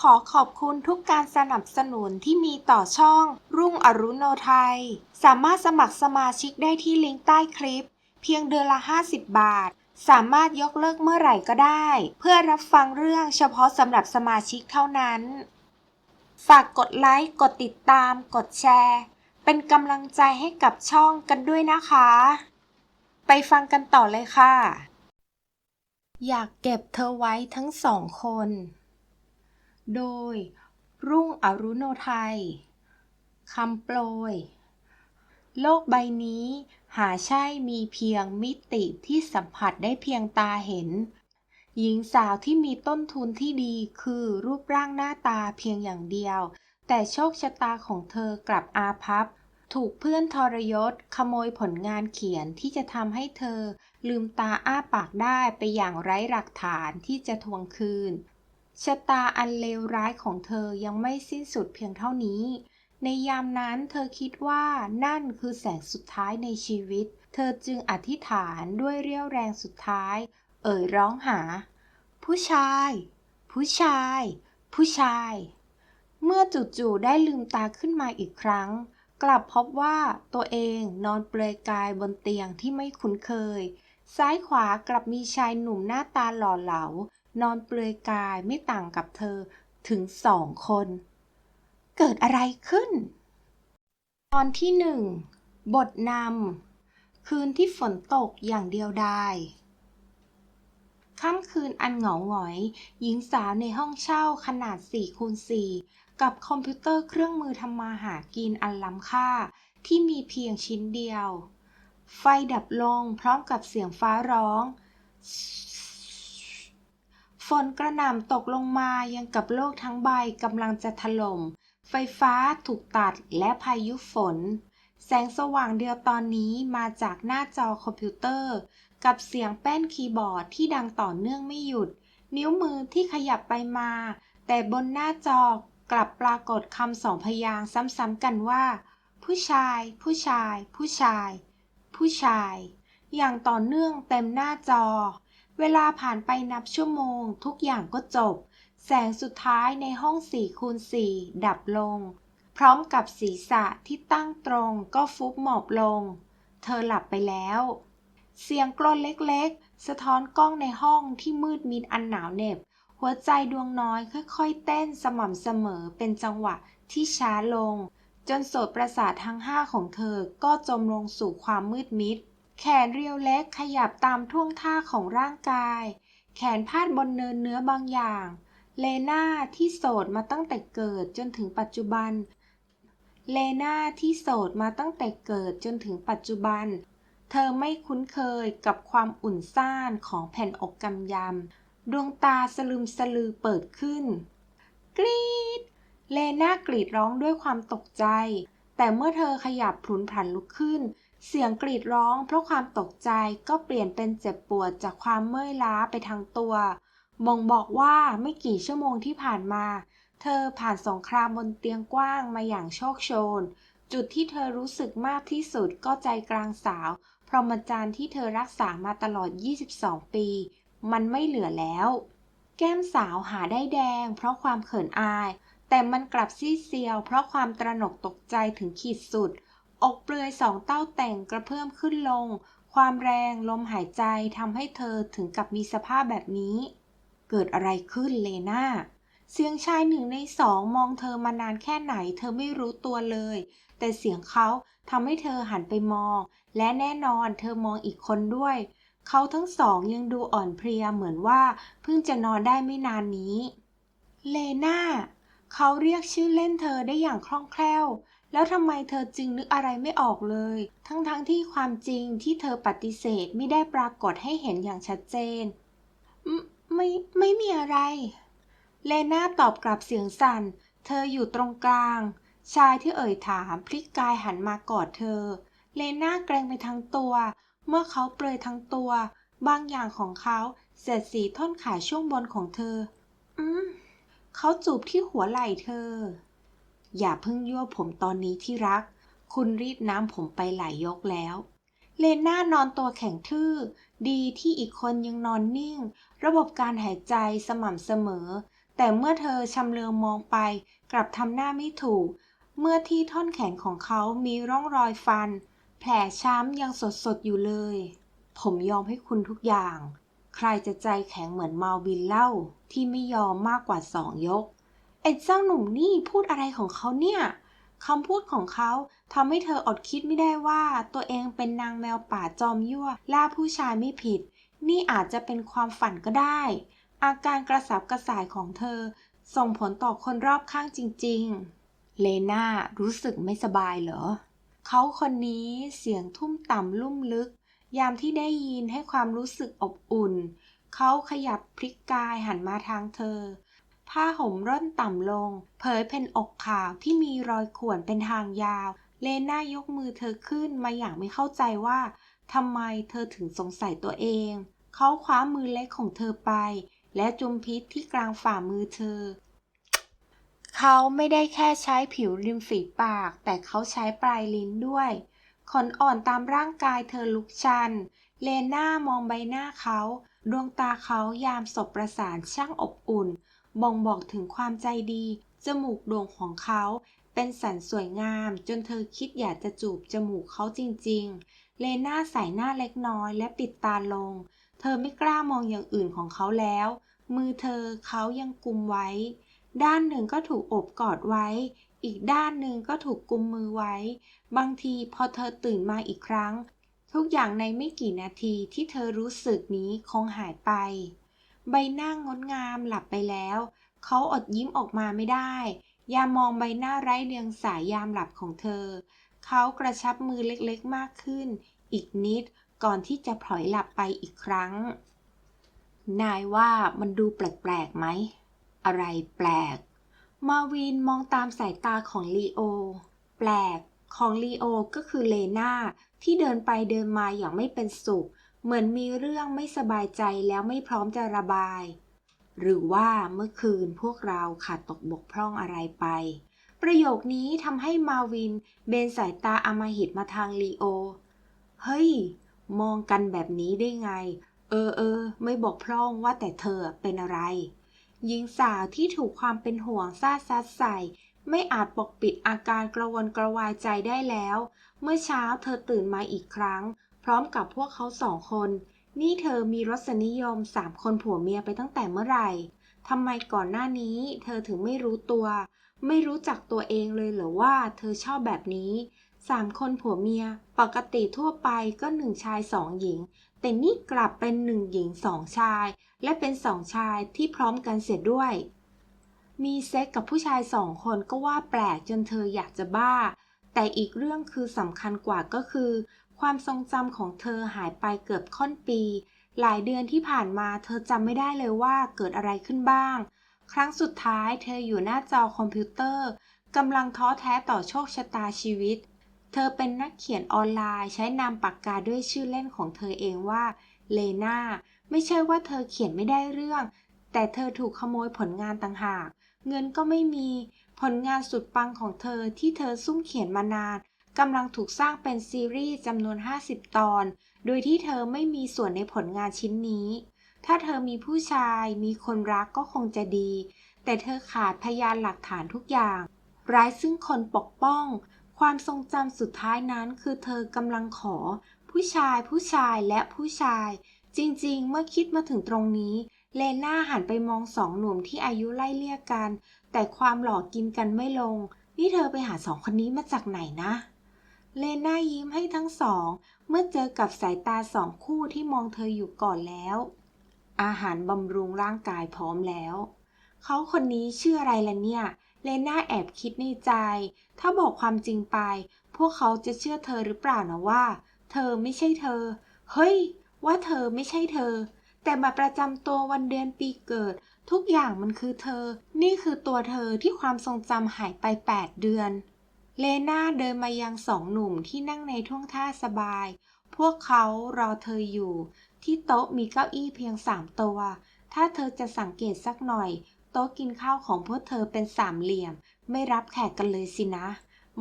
ขอขอบคุณทุกการสนับสนุนที่มีต่อช่อง รุ่งอรุณโนไทย สามารถสมัครสมาชิกได้ที่ลิงก์ใต้คลิป เพียงเดือนละ 50 บาท สามารถยกเลิกเมื่อไหร่ก็ได้ เพื่อรับฟังเรื่องเฉพาะสำหรับสมาชิกเท่านั้น ฝากกดไลค์ กดติดตาม กดแชร์ เป็นกำลังใจให้กับช่องกันด้วยนะคะ ไปฟังกันต่อเลยค่ะ อยากเก็บเธอไว้ทั้งสองคน โดย รุ่งอรุโนไทยคำโปรย โลกใบนี้ หาใช่มีเพียงมิติที่สัมผัสได้เพียงตาเห็น หญิงสาวที่มีต้นทุนที่ดีคือรูปร่างหน้าตาเพียงอย่างเดียว แต่โชคชะตาของเธอกลับอาภัพ ถูกเพื่อนทรยศ ขโมยผลงานเขียนที่จะทำให้เธอ ลืมตาอ้าปากได้ไปอย่างไร้หลักฐานที่จะทวงคืน ชะตาอันเลวร้ายของเธอยังไม่สิ้นสุดเพียงเท่านี้ ในยามนั้นเธอคิดว่านั่นคือแสงสุดท้ายในชีวิต เธอจึงอธิษฐานด้วยเรี่ยวแรงสุดท้าย เอ่ยร้องหา ผู้ชาย ผู้ชาย ผู้ชาย เมื่อจู่ๆได้ลืมตาขึ้นมาอีกครั้ง กลับพบว่าตัวเองนอนเปลือยกายบนเตียงที่ไม่คุ้นเคย ซ้ายขวากลับมีชายหนุ่มหน้าตาหล่อเหลา นอนเปลือยกายไม่ต่างกับเธอถึงสองคน เกิดอะไรขึ้น ตอนที่หนึ่งบทนำคืนที่ฝนตกอย่างเดียวดายค่ำคืนอันเหงาหงอย หญิงสาวในห้องเช่าขนาด4คูณ4กับคอมพิวเตอร์เครื่องมือทำมาหากินอันล้ำค่า ที่มีเพียงชิ้นเดียว ไฟดับลงพร้อมกับเสียงฟ้าร้อง ฝนกระหน่ำตกลงมายังกับโลกทั้งใบกำลังจะถล่ม ไฟฟ้าถูกตัดและพายุฝน แสงสว่างเดียวตอนนี้มาจากหน้าจอคอมพิวเตอร์ กับเสียงแป้นคีย์บอร์ดที่ดังต่อเนื่องไม่หยุด นิ้วมือที่ขยับไปมา แต่บนหน้าจอกลับปรากฏคำสองพยางค์ซ้ำๆกันว่า ผู้ชาย ผู้ชาย ผู้ชาย ผู้ชาย อย่างต่อเนื่องเต็มหน้าจอ เวลาผ่านไปนับชั่วโมง ทุกอย่างก็จบ แสงสุดท้ายในห้อง4คูณ4ดับลง พร้อมกับศีรษะที่ตั้งตรงก็ฟุบหมอบลง เธอหลับไปแล้ว เสียงกรนเล็กๆ สะท้อนกล้องในห้องที่มืดมิดอันหนาวเหน็บ หัวใจดวงน้อยค่อยๆ เต้นสม่ำเสมอเป็นจังหวะที่ช้าลง จนโสตประสาททั้งห้าของเธอก็จมลงสู่ความมืดมิด แขนเรียวเล็กขยับตามท่วงท่าของร่างกาย แขนพาดบนเนินเนื้อบางอย่าง เลนาที่โสดมาตั้งแต่เกิดจนถึงปัจจุบัน เลนาที่โสดมาตั้งแต่เกิดจนถึงปัจจุบัน เธอไม่คุ้นเคยกับความอุ่นซ่านของแผ่นอกกำยำ ดวงตาสลึมสลือเปิดขึ้น กรีด เลนากรีดร้องด้วยความตกใจ แต่เมื่อเธอขยับพลุนพลันลุกขึ้น เสียงกรีดร้องเพราะความตกใจก็เปลี่ยนเป็นเจ็บปวดจากความเมื่อยล้าไปทั้งตัวบ่งบอกว่าไม่กี่ชั่วโมงที่ผ่านมา เธอผ่านสงครามบนเตียงกว้างมาอย่างโชคโชน จุดที่เธอรู้สึกมากที่สุดก็ใจกลางสาว พรหมจรรย์ที่เธอรักษามาตลอด 22 ปี มันไม่เหลือแล้ว แก้มสาวหาได้แดง เพราะความเขินอาย แต่มันกลับซีดเซียว เพราะความตระหนกตกใจถึงขีดสุด อกเปลือยสองเต้าแต่งกระเพื่อมขึ้นลง ความแรงลมหายใจทำให้เธอถึงกับมีสภาพแบบนี้ เกิดอะไรขึ้นเลนาเสียงชายหนึ่งในสองมองเธอมานานแค่ไหน เธอไม่รู้ตัวเลย แต่เสียงเขาทำให้เธอหันไปมอง และแน่นอนเธอมองอีกคนด้วย เขาทั้งสองยังดูอ่อนเพลียเหมือนว่าเพิ่งจะนอนได้ไม่นานนี้ เลนาเขาเรียกชื่อเล่นเธอได้อย่างคล่องแคล่ว แล้วทำไมเธอจึงนึกอะไรไม่ออกเลย ทั้งๆทที่ความจริงที่เธอปฏิเสธไม่ได้ปรากฏให้เห็นอย่างชัดเจน ไม่ ไม่มีอะไร เลนาตอบกลับเสียงสั่น เธออยู่ตรงกลาง ชายที่เอ่ยถามพลิกกายหันมากอดเธอ เลนาเกรงไปทั้งตัว เมื่อเขาเปลยทั้งตัว บางอย่างของเขาเสียดสีท่อนขาช่วงบนของเธอ อืมเขาจูบที่หัวไหล่เธอ อย่าเพิ่งยั่วผมตอนนี้ที่รัก คุณรีดน้ำผมไปหลายยกแล้ว เลน่านอนตัวแข็งทื่อ ดีที่อีกคนยังนอนนิ่ง ระบบการหายใจสม่ำเสมอ แต่เมื่อเธอชำเลืองมองไป กลับทำหน้าไม่ถูก เมื่อที่ท่อนแขนของเขามีร่องรอยฟัน แผลช้ำยังสดๆอยู่เลย ผมยอมให้คุณทุกอย่าง ใครจะใจแข็งเหมือนมาวินเล่าที่ไม่ยอมมากกว่าสองยก ไอ้เจ้าหนุ่มนี่พูดอะไรของเขาเนี่ยคำพูดของเขาทำให้เธออดคิดไม่ได้ว่า ตัวเองเป็นนางแมวป่าจอมยั่วล่าผู้ชายไม่ผิด นี่อาจจะเป็นความฝันก็ได้ อาการกระสับกระส่ายของเธอ ส่งผลต่อคนรอบข้างจริง ๆ เลนารู้สึกไม่สบายเหรอ เขาคนนี้เสียงทุ่มต่ำลุ่มลึก ยามที่ได้ยินให้ความรู้สึกอบอุ่น เขาขยับพลิกกายหันมาทางเธอ ผ้าห่มร่นต่ำลง เผยเป็นอกขาวที่มีรอยข่วนเป็นทางยาว เลน่ายกมือเธอขึ้นมาอย่างไม่เข้าใจว่าทำไมเธอถึงสงสัยตัวเอง เขาคว้ามือเล็กของเธอไป และจุมพิษที่กลางฝ่ามือเธอ เขาไม่ได้แค่ใช้ผิวริมฝีปาก แต่เขาใช้ปลายลิ้นด้วยขนอ่อนตามร่างกายเธอลุกชัน เลน่ามองใบหน้าเขา ดวงตาเขายามสบประสานช่างอบอุ่น บ่งบอกถึงความใจดี จมูกโด่งของเขาเป็นสันสวยงาม จนเธอคิดอยากจะจูบจมูกเขาจริงๆ เลน่าใส่หน้าเล็กน้อยและปิดตาลง เธอไม่กล้ามองอย่างอื่นของเขาแล้ว มือเธอเขายังกุมไว้ ด้านหนึ่งก็ถูกอบกอดไว้ อีกด้านหนึ่งก็ถูกกุมมือไว้ บางทีพอเธอตื่นมาอีกครั้ง ทุกอย่างในไม่กี่นาทีที่เธอรู้สึกนี้คงหายไป ใบหน้างดงามหลับไปแล้ว เขาอดยิ้มออกมาไม่ได้ ยามมองใบหน้าไร้เดียงสายยามหลับของเธอ เขากระชับมือเล็กๆมากขึ้น อีกนิดก่อนที่จะพลอยหลับไปอีกครั้ง นายว่ามันดูแปลกๆไหม อะไรแปลก มาวินมองตามสายตาของลีโอ แปลกของลีโอก็คือเลนาที่เดินไปเดินมาอย่างไม่เป็นสุข เหมือนมีเรื่องไม่สบายใจแล้วไม่พร้อมจะระบาย หรือว่าเมื่อคืนพวกเราขาดตกบกพร่องอะไรไป ประโยคนี้ทำให้มาวินเบนสายตาอำมหิตมาทางลีโอ เฮ้ย มองกันแบบนี้ได้ไง เออเออ ไม่บอกพร่องว่าแต่เธอเป็นอะไรหญิงสาวที่ถูกความเป็นห่วงซาซัดใส่ ไม่อาจปกปิดอาการกระวนกระวายใจได้แล้ว เมื่อเช้าเธอตื่นมาอีกครั้ง ร้อมกับพวกเขาสองคน นี่เธอมีรสนิยมสามคนผัวเมียไปตั้งแต่เมื่อไหร่ทำไมก่อนหน้านี้ เธอถึงไม่รู้ตัว ไม่รู้จักตัวเองเลยเหรอว่าเธอชอบแบบนี้สามคนผัวเมีย ปกติทั่วไปก็หนึ่งชายสองหญิง แต่นี่กลับเป็นหนึ่งหญิงสองชาย และเป็นสองชายที่พร้อมกันเสร็จด้วย มีเซ็กกับผู้ชายสองคนก็ว่าแปลกจนเธออยากจะบ้า แต่อีกเรื่องคือสำคัญกว่าก็คือ ความทรงจำของเธอหายไปเกือบค่อนปี หลายเดือนที่ผ่านมาเธอจำไม่ได้เลยว่าเกิดอะไรขึ้นบ้าง ครั้งสุดท้ายเธออยู่หน้าจอคอมพิวเตอร์กำลังท้อแท้ต่อโชคชะตาชีวิต เธอเป็นนักเขียนออนไลน์ ใช้นามปากกาด้วยชื่อเล่นของเธอเองว่าเลนาไม่ใช่ว่าเธอเขียนไม่ได้เรื่อง แต่เธอถูกขโมยผลงานต่างหาก เงินก็ไม่มี ผลงานสุดปังของเธอที่เธอซุ่มเขียนมานาน กำลังถูกสร้างเป็นซีรีส์จำนวน 50 ตอน โดยที่เธอไม่มีส่วนในผลงานชิ้นนี้ ถ้าเธอมีผู้ชายมีคนรักก็คงจะดี แต่เธอขาดพยานหลักฐานทุกอย่าง ร้ายซึ่งคนปกป้อง ความทรงจำสุดท้ายนั้นคือเธอกำลังขอ ผู้ชายผู้ชายและผู้ชาย จริงๆ เมื่อคิดมาถึงตรงนี้ เลน่าหันไปมองสองหนุ่มที่อายุไล่เลี่ยกัน แต่ความหล่อกินกันไม่ลงนี่เธอไปหาสองคนนี้มาจากไหนนะ เลน่ายิ้มให้ทั้งสอง เมื่อเจอกับสายตาสองคู่ที่มองเธออยู่ก่อนแล้ว อาหารบำรุงร่างกายพร้อมแล้ว เขาคนนี้ชื่ออะไรล่ะเนี่ย เลน่าแอบคิดในใจ ถ้าบอกความจริงไป พวกเขาจะเชื่อเธอหรือเปล่านะว่า เธอไม่ใช่เธอ เฮ้ย ว่าเธอไม่ใช่เธอ แต่บัตรประจำตัววันเดือนปีเกิด ทุกอย่างมันคือเธอ นี่คือตัวเธอที่ความทรงจำหายไป 8 เดือน เลน่าเดินมายังสองหนุ่มที่นั่งในท่วงท่าสบาย พวกเขารอเธออยู่ ที่โต๊ะมีเก้าอี้เพียงสามตัว ถ้าเธอจะสังเกตสักหน่อย โต๊ะกินข้าวของพวกเธอเป็นสามเหลี่ยม ไม่รับแขกกันเลยสินะ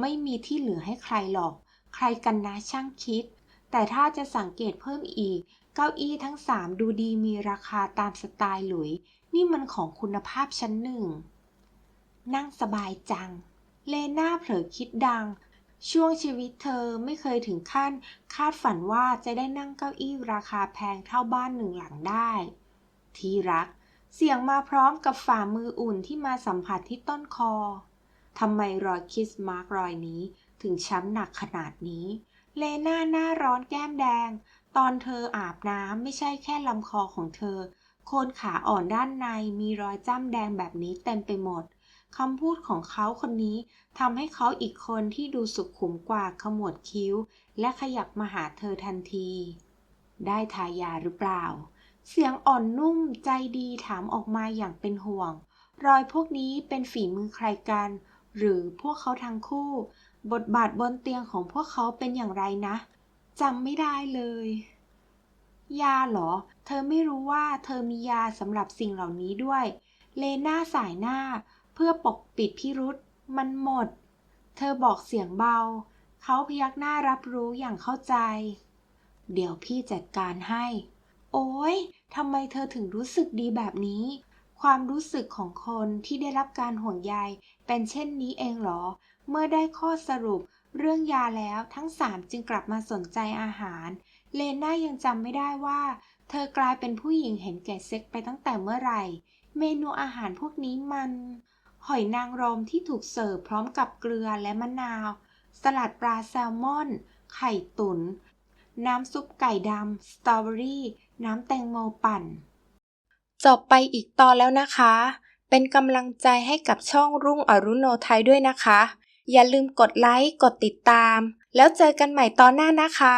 ไม่มีที่เหลือให้ใครหรอก ใครกันนะช่างคิด แต่ถ้าจะสังเกตเพิ่มอีก เก้าอี้ทั้งสามดูดีมีราคาตามสไตล์หลุยนนี่มันของคุณภาพชั้นหนึ่ง นั่งสบายจัง เลน่าเผลอคิดดัง ช่วงชีวิตเธอไม่เคยถึงขั้น คาดฝันว่าจะได้นั่งเก้าอี้ราคาแพงเท่าบ้านหนึ่งหลังได้ ที่รัก เสียงมาพร้อมกับฝ่ามืออุ่นที่มาสัมผัสที่ต้นคอทำไมรอยคิสมาร์กรอยนี้ถึงช้ำหนักขนาดนี้ เลน่าหน้าร้อนแก้มแดง ตอนเธออาบน้ำไม่ใช่แค่ลำคอของเธอ โคนขาอ่อนด้านในมีรอยจ้ำแดงแบบนี้เต็มไปหมด คำพูดของเขาคนนี้ทำให้เขาอีกคนที่ดูสุขุมกว่าขมวดคิ้ว และขยับมาหาเธอทันที ได้ทายาหรือเปล่า เสียงอ่อนนุ่มใจดีถามออกมาอย่างเป็นห่วง รอยพวกนี้เป็นฝีมือใครกัน หรือพวกเขาทั้งคู่ บทบาทบนเตียงของพวกเขาเป็นอย่างไรนะจำไม่ได้เลย ยาเหรอ เธอไม่รู้ว่าเธอมียาสำหรับสิ่งเหล่านี้ด้วย เลน่าสายหน้า เพื่อปกปิดพิรุษมันหมด เธอบอกเสียงเบา เขาพยักหน้ารับรู้อย่างเข้าใจ เดี๋ยวพี่จัดการให้ โอ้ยทำไมเธอถึงรู้สึกดีแบบนี้ ความรู้สึกของคนที่ได้รับการห่วงใยเป็นเช่นนี้เองเหรอ เมื่อได้ข้อสรุปเรื่องยาแล้วทั้งสามจึงกลับมาสนใจอาหาร เลน่ายังจำไม่ได้ว่า เธอกลายเป็นผู้หญิงเห็นแก่เซ็กไปตั้งแต่เมื่อไหร่ เมนูอาหารพวกนี้มัน หอยนางรมที่ถูกเสิร์ฟพร้อมกับเกลือและมะนาว สลัดปลาแซลมอน ไข่ตุน๋น น้ำซุปไก่ดำ สตรอเบอรี่ น้ำแตงโมปั่น จบไปอีกตอนแล้วนะคะ เป็นกำลังใจให้กับช่องรุ่งอรุโนไทยด้วยนะคะ อย่าลืมกดไลค์ กดติดตาม แล้วเจอกันใหม่ตอนหน้านะคะ